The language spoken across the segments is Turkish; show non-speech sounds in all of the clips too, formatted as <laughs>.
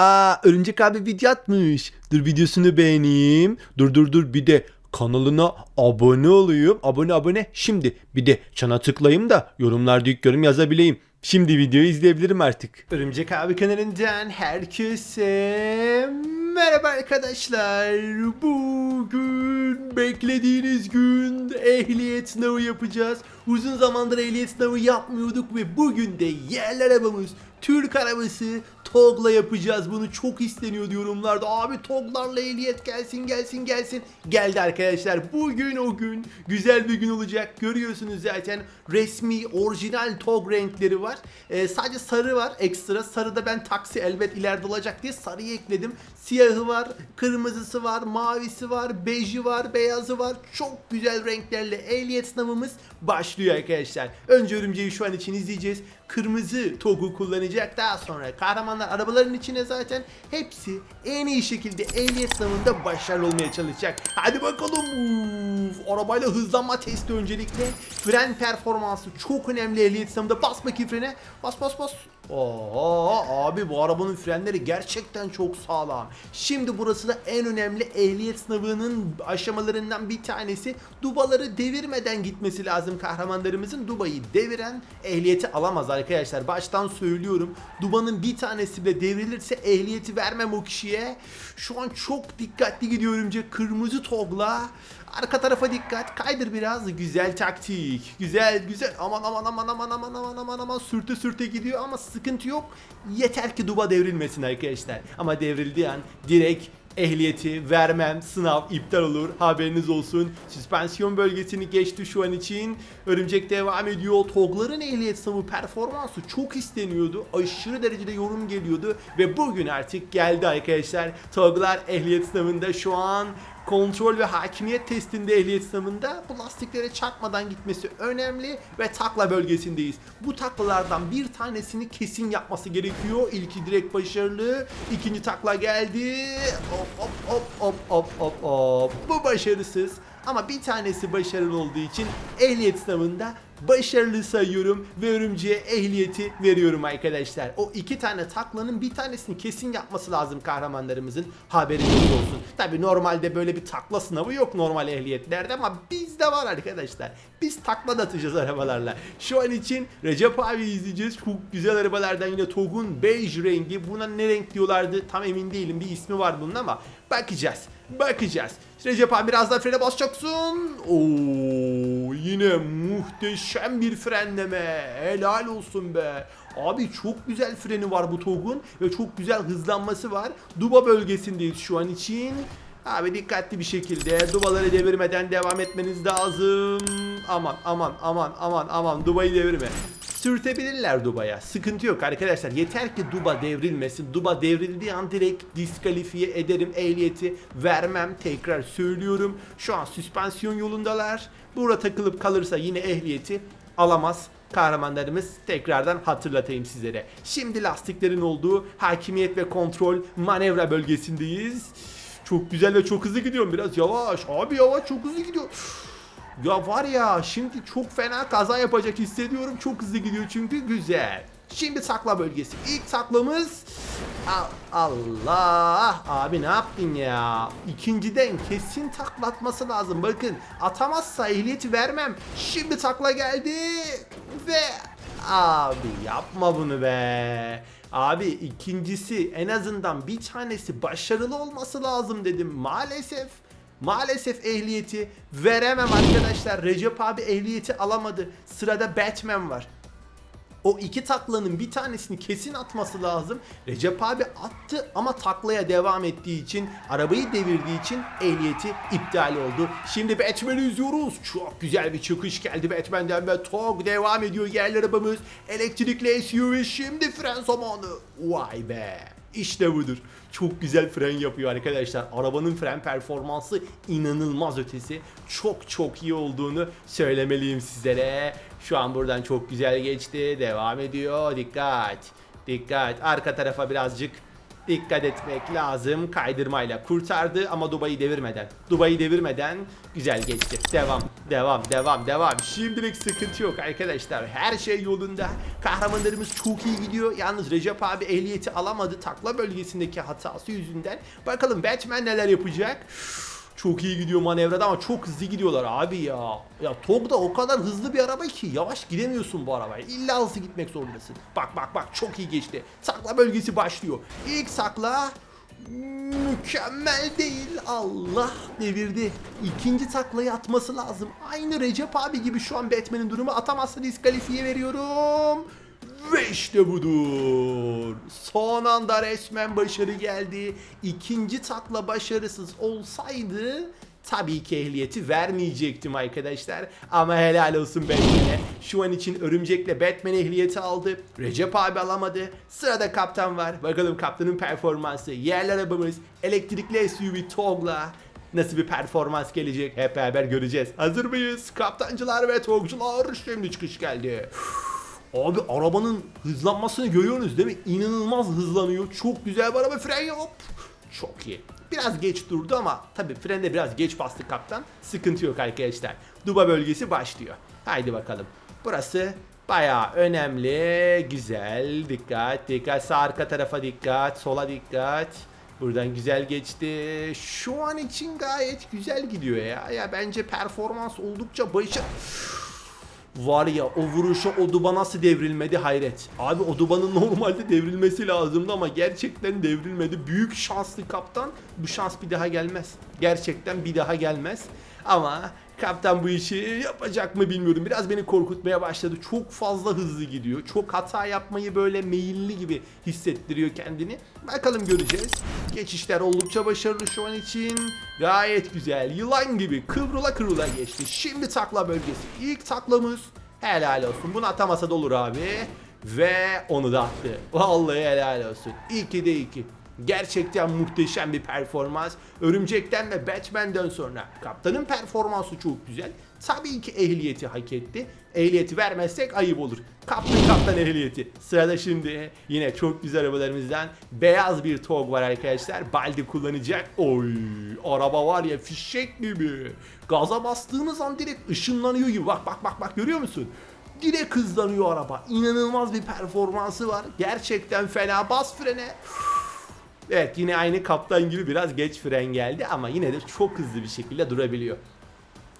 Aa Örümcek abi video atmış. Dur videosunu beğeneyim. Dur dur dur bir de kanalına abone olayım. Abone abone. Şimdi bir de çana tıklayayım da yorumlarda ilk yorum yazabileyim. Şimdi videoyu izleyebilirim artık. Örümcek abi kanalından herkese merhaba arkadaşlar. Bugün beklediğiniz gün ehliyet sınavı yapacağız. Uzun zamandır ehliyet sınavı yapmıyorduk ve bugün de yerli arabamız Türk arabası TOG'la yapacağız. Bunu çok isteniyordu yorumlarda. Abi TOG'larla ehliyet gelsin gelsin gelsin. Geldi arkadaşlar. Bugün o gün. Güzel bir gün olacak. Görüyorsunuz zaten resmi orijinal TOG renkleri var. Ee, sadece sarı var ekstra. Sarıda ben taksi elbet ileride olacak diye sarıyı ekledim. Siyahı var, kırmızısı var, mavisi var, beji var, beyazı var. Çok güzel renklerle ehliyet sınavımız başlıyor arkadaşlar. Önce örümceği şu an için izleyeceğiz. Kırmızı TOG'u kullanacak. Daha sonra kahramanlar arabaların içine zaten hepsi en iyi şekilde ehliyet sınavında başarılı olmaya çalışacak. Hadi bakalım. Uf, arabayla hızlanma testi öncelikle. Fren performansı çok önemli ehliyet sınavında. Bas bakayım frene. Bas bas bas. Oo abi bu arabanın frenleri gerçekten çok sağlam. Şimdi burası da en önemli ehliyet sınavının aşamalarından bir tanesi. Dubaları devirmeden gitmesi lazım kahramanlarımızın. Dubayı deviren ehliyeti alamaz arkadaşlar. Baştan söylüyorum. Dubanın bir tanesi bile devrilirse ehliyeti vermem o kişiye. Şu an çok dikkatli gidiyor örümcek. Kırmızı togla. Arka tarafa dikkat. Kaydır biraz. Güzel taktik. Güzel güzel. Aman aman aman aman aman aman aman aman sürte sürte gidiyor ama sıkıntı yok. Yeter ki duba devrilmesin arkadaşlar. Ama devrildiği an direkt ehliyeti vermem sınav iptal olur haberiniz olsun süspansiyon bölgesini geçti şu an için örümcek devam ediyor togların ehliyet sınavı performansı çok isteniyordu aşırı derecede yorum geliyordu ve bugün artık geldi arkadaşlar toglar ehliyet sınavında şu an kontrol ve hakimiyet testinde ehliyet sınavında bu lastiklere çarpmadan gitmesi önemli ve takla bölgesindeyiz. Bu taklalardan bir tanesini kesin yapması gerekiyor. İlki direkt başarılı. İkinci takla geldi. Hop hop hop hop hop hop hop. Bu başarısız. Ama bir tanesi başarılı olduğu için ehliyet sınavında başarılı sayıyorum ve örümceğe ehliyeti veriyorum arkadaşlar. O iki tane taklanın bir tanesini kesin yapması lazım kahramanlarımızın haberiniz olsun. Tabi normalde böyle bir takla sınavı yok normal ehliyetlerde ama bizde var arkadaşlar. Biz takla da atacağız arabalarla. Şu an için Recep abi izleyeceğiz. Çok güzel arabalardan yine TOG'un beige rengi. Buna ne renk diyorlardı tam emin değilim. Bir ismi var bunun ama bakacağız. Bakacağız. Recep abi biraz daha frene basacaksın. Oo, yine muhteşem bir frenleme. Helal olsun be. Abi çok güzel freni var bu TOG'un ve çok güzel hızlanması var. Duba bölgesindeyiz şu an için. Abi dikkatli bir şekilde dubaları devirmeden devam etmeniz lazım. Aman aman aman aman aman dubayı devirme. Sürtebilirler Duba'ya. Sıkıntı yok arkadaşlar. Yeter ki Duba devrilmesin. Duba devrildiği an direkt diskalifiye ederim. Ehliyeti vermem. Tekrar söylüyorum. Şu an süspansiyon yolundalar. Burada takılıp kalırsa yine ehliyeti alamaz kahramanlarımız tekrardan hatırlatayım sizlere. Şimdi lastiklerin olduğu hakimiyet ve kontrol manevra bölgesindeyiz. Çok güzel ve çok hızlı gidiyorum biraz yavaş. Abi yavaş çok hızlı gidiyor. Ya var ya şimdi çok fena kaza yapacak hissediyorum. Çok hızlı gidiyor çünkü güzel. Şimdi sakla bölgesi. İlk saklamız Al- Allah abi ne yaptın ya? İkinciden kesin taklatması lazım. Bakın atamazsa ehliyeti vermem. Şimdi takla geldi ve abi yapma bunu be. Abi ikincisi en azından bir tanesi başarılı olması lazım dedim. Maalesef Maalesef ehliyeti veremem arkadaşlar. Recep abi ehliyeti alamadı. Sırada Batman var. O iki taklanın bir tanesini kesin atması lazım. Recep abi attı ama taklaya devam ettiği için, arabayı devirdiği için ehliyeti iptal oldu. Şimdi Batman'i izliyoruz. Çok güzel bir çıkış geldi Batman'den ve TOG devam ediyor yerli arabamız. Elektrikli SUV şimdi fren zamanı. Vay be. İşte budur. Çok güzel fren yapıyor arkadaşlar. Arabanın fren performansı inanılmaz ötesi. Çok çok iyi olduğunu söylemeliyim sizlere. Şu an buradan çok güzel geçti. Devam ediyor. Dikkat. Dikkat. Arka tarafa birazcık Dikkat etmek lazım. Kaydırmayla kurtardı ama Dubai'yi devirmeden. Dubai'yi devirmeden güzel geçti. Devam, devam, devam, devam. Şimdilik sıkıntı yok arkadaşlar. Her şey yolunda. Kahramanlarımız çok iyi gidiyor. Yalnız Recep abi ehliyeti alamadı takla bölgesindeki hatası yüzünden. Bakalım Batman neler yapacak? Çok iyi gidiyor manevrada ama çok hızlı gidiyorlar abi ya. Ya Tog da o kadar hızlı bir araba ki yavaş gidemiyorsun bu arabaya. İlla hızlı gitmek zorundasın. Bak bak bak çok iyi geçti. Sakla bölgesi başlıyor. İlk sakla mükemmel değil. Allah devirdi. İkinci taklayı atması lazım. Aynı Recep abi gibi şu an Batman'in durumu atamazsa diskalifiye veriyorum. Ve işte budur. Son anda resmen başarı geldi. İkinci takla başarısız olsaydı tabii ki ehliyeti vermeyecektim arkadaşlar. Ama helal olsun Batman'e. Şu an için Örümcek'le Batman ehliyeti aldı. Recep abi alamadı. Sırada kaptan var. Bakalım kaptanın performansı. Yerli arabamız elektrikli SUV TOG'la Nasıl bir performans gelecek hep beraber göreceğiz. Hazır mıyız? Kaptancılar ve togcular şimdi çıkış geldi. Abi arabanın hızlanmasını görüyorsunuz değil mi? İnanılmaz hızlanıyor. Çok güzel bir araba. Fren yok. Çok iyi. Biraz geç durdu ama tabii frende biraz geç bastı kaptan. Sıkıntı yok arkadaşlar. Duba bölgesi başlıyor. Haydi bakalım. Burası bayağı önemli. Güzel. Dikkat. Dikkat. Sağ arka tarafa dikkat. Sola dikkat. Buradan güzel geçti. Şu an için gayet güzel gidiyor ya. Ya bence performans oldukça başarılı. Var ya o vuruşa o duba nasıl devrilmedi hayret. Abi o dubanın <laughs> normalde devrilmesi lazımdı ama gerçekten devrilmedi. Büyük şanslı kaptan. Bu şans bir daha gelmez. Gerçekten bir daha gelmez. Ama kaptan bu işi yapacak mı bilmiyorum. Biraz beni korkutmaya başladı. Çok fazla hızlı gidiyor. Çok hata yapmayı böyle meyilli gibi hissettiriyor kendini. Bakalım göreceğiz. Geçişler oldukça başarılı şu an için. Gayet güzel. Yılan gibi kıvrıla kıvrıla geçti. Şimdi takla bölgesi. İlk taklamız. Helal olsun. Bunu atamasa da olur abi. Ve onu da attı. Vallahi helal olsun. 2'de 2. Gerçekten muhteşem bir performans. Örümcek'ten ve Batman'den sonra kaptanın performansı çok güzel. Tabii ki ehliyeti hak etti. Ehliyeti vermezsek ayıp olur. Kaptan kaptan ehliyeti. Sırada şimdi yine çok güzel arabalarımızdan beyaz bir TOG var arkadaşlar. Baldi kullanacak. Oy araba var ya fişek gibi. Gaza bastığınız an direkt ışınlanıyor gibi. Bak bak bak bak görüyor musun? Direkt hızlanıyor araba. İnanılmaz bir performansı var. Gerçekten fena. Bas frene. Evet yine aynı kaptan gibi biraz geç fren geldi ama yine de çok hızlı bir şekilde durabiliyor.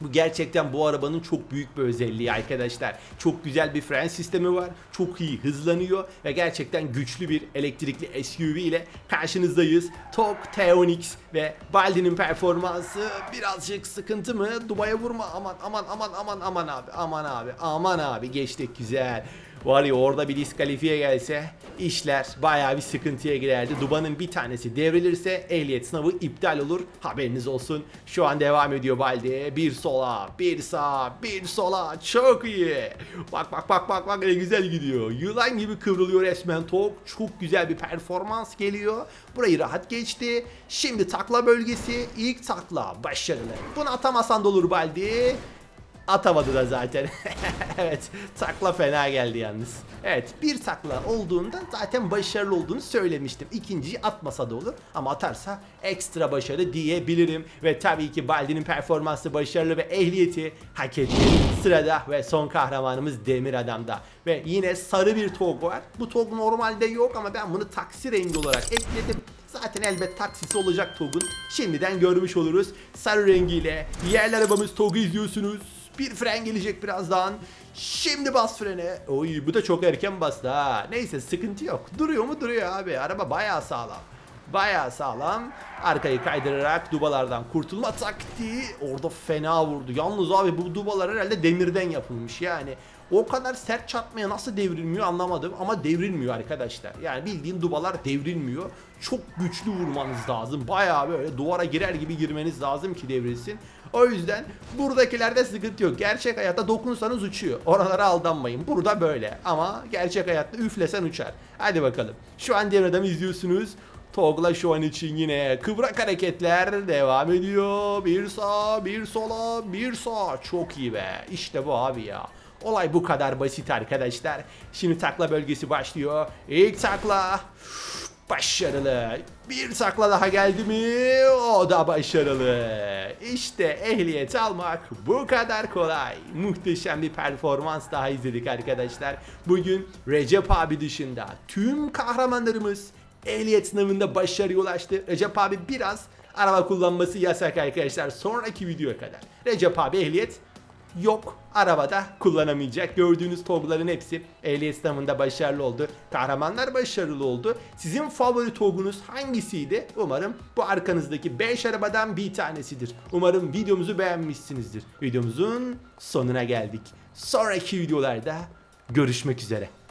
Bu gerçekten bu arabanın çok büyük bir özelliği arkadaşlar. Çok güzel bir fren sistemi var. Çok iyi hızlanıyor ve gerçekten güçlü bir elektrikli SUV ile karşınızdayız. Tok, Teonix ve Baldi'nin performansı birazcık sıkıntı mı? Dubaya vurma aman aman aman aman aman abi aman abi aman abi geçtik güzel. Var ya orada bir diskalifiye gelse işler bayağı bir sıkıntıya girerdi. Dubanın bir tanesi devrilirse ehliyet sınavı iptal olur. Haberiniz olsun. Şu an devam ediyor Baldi. Bir sola, bir sağa, bir sola. Çok iyi. Bak bak bak bak bak ne güzel gidiyor. Yılan gibi kıvrılıyor resmen top. Çok güzel bir performans geliyor. Burayı rahat geçti. Şimdi takla bölgesi. ilk takla başarılı. Bunu atamasan da olur Baldi. Atamadı da zaten. <laughs> evet takla fena geldi yalnız. Evet bir takla olduğunda zaten başarılı olduğunu söylemiştim. İkinciyi atmasa da olur ama atarsa ekstra başarı diyebilirim. Ve tabii ki Baldi'nin performansı başarılı ve ehliyeti hak etti. Sırada ve son kahramanımız Demir Adam'da. Ve yine sarı bir tog var. Bu tog normalde yok ama ben bunu taksi rengi olarak ekledim. Zaten elbet taksisi olacak TOG'un. Şimdiden görmüş oluruz. Sarı rengiyle yerli arabamız TOG'u izliyorsunuz. Bir fren gelecek birazdan. Şimdi bas frene. Oy bu da çok erken bastı ha. Neyse sıkıntı yok. Duruyor mu duruyor abi. Araba bayağı sağlam. Bayağı sağlam. Arkayı kaydırarak dubalardan kurtulma taktiği. Orada fena vurdu. Yalnız abi bu dubalar herhalde demirden yapılmış yani. O kadar sert çarpmaya nasıl devrilmiyor anlamadım ama devrilmiyor arkadaşlar. Yani bildiğin dubalar devrilmiyor. Çok güçlü vurmanız lazım. Bayağı böyle duvara girer gibi girmeniz lazım ki devrilsin. O yüzden buradakilerde sıkıntı yok. Gerçek hayatta dokunsanız uçuyor. Oralara aldanmayın. Burada böyle. Ama gerçek hayatta üflesen uçar. Hadi bakalım. Şu an diğer adamı izliyorsunuz. Togla şu an için yine kıvrak hareketler devam ediyor. Bir sağ, bir sola, bir sağ. Çok iyi be. İşte bu abi ya. Olay bu kadar basit arkadaşlar. Şimdi takla bölgesi başlıyor. İlk takla. Başarılı. Bir sakla daha geldi mi? O da başarılı. İşte ehliyet almak bu kadar kolay. Muhteşem bir performans daha izledik arkadaşlar. Bugün Recep abi dışında tüm kahramanlarımız ehliyet sınavında başarıya ulaştı. Recep abi biraz araba kullanması yasak arkadaşlar. Sonraki videoya kadar. Recep abi ehliyet yok. Arabada kullanamayacak. Gördüğünüz togların hepsi ehliyet sınavında başarılı oldu. Kahramanlar başarılı oldu. Sizin favori togunuz hangisiydi? Umarım bu arkanızdaki 5 arabadan bir tanesidir. Umarım videomuzu beğenmişsinizdir. Videomuzun sonuna geldik. Sonraki videolarda görüşmek üzere.